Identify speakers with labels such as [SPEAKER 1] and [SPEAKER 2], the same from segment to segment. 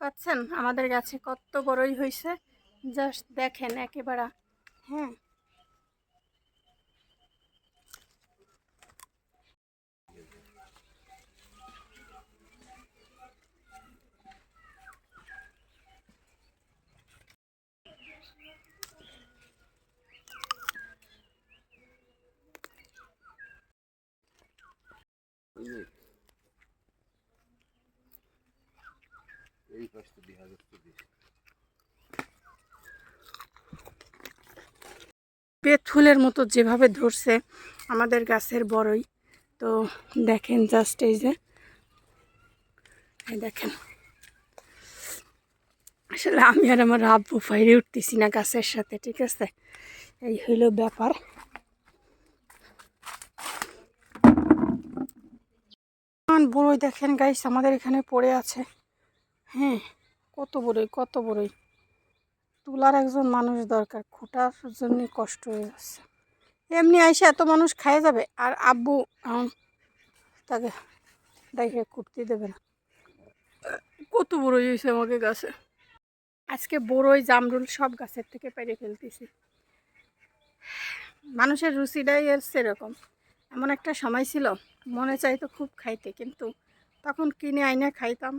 [SPEAKER 1] পাচ্ছেন? আমাদের গাছে কত বড়ই হয়েছে জাস্ট দেখেন একেবারে। হ্যাঁ।
[SPEAKER 2] এই
[SPEAKER 1] মতো যেভাবে ধরছে আমাদের গাছের বড়ই। তো দেখেন জাস্ট এই যে। দেখেন। আসলে আমি আর আমার আব্বু ফাইরে উঠতেছি না গাছের সাথে, ঠিক আছে? এই হইল ব্যাপার। বড়ই দেখেন গাইস আমাদের এখানে পড়ে আছে। হ্যাঁ কত বড়ই কত বড়ই। তুলার একজন মানুষ দরকার খোটার জন্য কষ্ট হয়ে যাচ্ছে। এমনি আইসে এত মানুষ খায় যাবে আর আব্বু তাকে দেখে কুর্তি দেবে না। কত বড়ই হয়েছে আমাকে গাছে। আজকে বড়ই জামরুল সব গাছের থেকে পেরে ফেলতেছি। মানুষের রুচিটাই এর সেরকম। এমন একটা সময় ছিল মনে চাইতো খুব খাইতে কিন্তু তখন কিনে আইনে খাইতাম।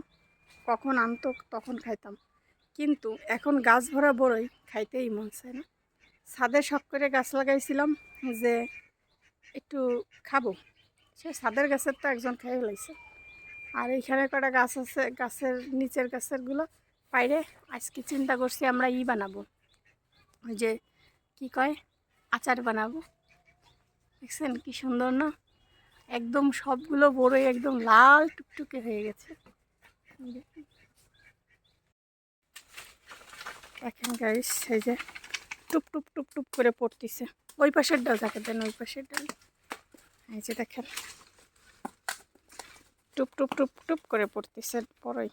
[SPEAKER 1] কখন আনতো, তখন খাইতাম। কিন্তু এখন গাছ ভরা বড়ই খাইতেই মন চায় না। ছাদে শখ করে গাছ লাগাইছিলাম যে একটু খাব। সে ছাদের গাছের তো একজন খাই ফেলাইছে। আর এইখানে কটা গাছ আছে, গাছের নিচের গাছেরগুলো বাইরে আজকে চিন্তা করছি আমরা ই বানাবো। ওই যে কি কয়, আচার বানাবো। দেখছেন কি সুন্দর না? একদম সবগুলো বড়ই একদম লাল টুকটুকে হয়ে গেছে। দেখুন। গাইস এই যে টুপ টুপ টুপ টুপ করে পড়তেছে। ওই পাশের ডাল থাকে দেন ওই পাশের ডাল। এই যে দেখেন, টুপ টুপ টুপ টুপ করে পড়তেছে পরই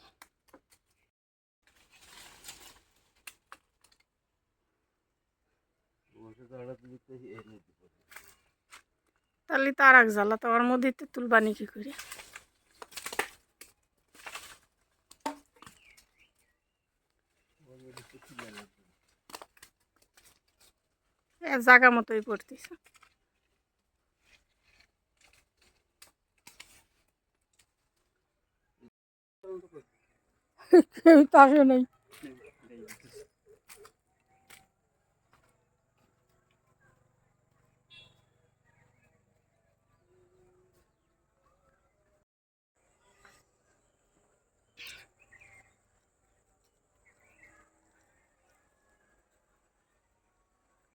[SPEAKER 1] তাহলে তো আর এক জ্বালা, তো ওর মধ্যে তো তুলবানি কি করে? জায়গা মতোই পড়তেছে। কেউ তো আসে নাই